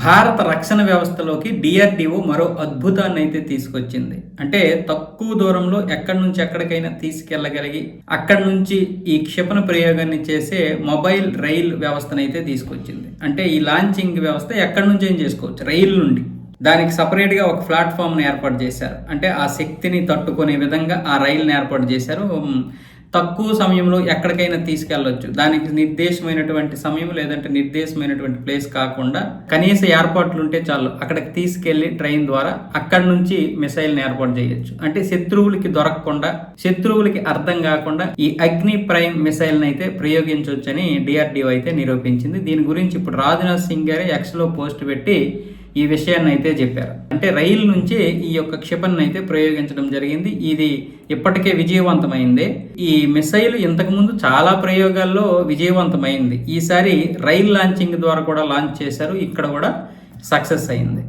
భారత రక్షణ వ్యవస్థలోకి డిఆర్డిఓ మరో అద్భుతాన్ని అయితే తీసుకొచ్చింది. అంటే తక్కువ దూరంలో ఎక్కడి నుంచి ఎక్కడికైనా తీసుకెళ్ళగలిగి అక్కడి నుంచి ఈ క్షిపణ ప్రయోగాన్ని చేసే మొబైల్ రైల్ వ్యవస్థను అయితే తీసుకొచ్చింది. అంటే ఈ లాంచింగ్ వ్యవస్థ ఎక్కడి నుంచి ఏం చేసుకోవచ్చు రైలు నుండి. దానికి సపరేట్గా ఒక ప్లాట్ఫామ్ను ఏర్పాటు చేశారు. అంటే ఆ శక్తిని తట్టుకునే విధంగా ఆ రైలుని ఏర్పాటు చేశారు. తక్కువ సమయంలో ఎక్కడికైనా తీసుకెళ్ళొచ్చు. దానికి నిర్దేశమైనటువంటి సమయం లేదంటే నిర్దేశమైనటువంటి ప్లేస్ కాకుండా కనీస ఏర్పాట్లు ఉంటే చాలు. అక్కడికి తీసుకెళ్ళి ట్రైన్ ద్వారా అక్కడి నుంచి మిసైల్ని ఏర్పాటు చేయొచ్చు. అంటే శత్రువులకి దొరకకుండా శత్రువులకి అర్థం కాకుండా ఈ అగ్ని ప్రైమ్ మిసైల్ని అయితే ప్రయోగించవచ్చని డిఆర్డిఓ అయితే నిరూపించింది. దీని గురించి ఇప్పుడు రాజ్నాథ్ సింగ్ గారే ఎక్స్లో పోస్ట్ పెట్టి ఈ విషయాన్ని అయితే చెప్పారు. అంటే రైలు నుంచి ఈ యొక్క క్షిపణి అయితే ప్రయోగించడం జరిగింది. ఇది ఇప్పటికే విజయవంతమైంది. ఈ మిసైల్ ఇంతకుముందు చాలా ప్రయోగాల్లో విజయవంతమైంది. ఈసారి రైల్ లాంచింగ్ ద్వారా కూడా లాంచ్ చేశారు. ఇక్కడ కూడా సక్సెస్ అయింది.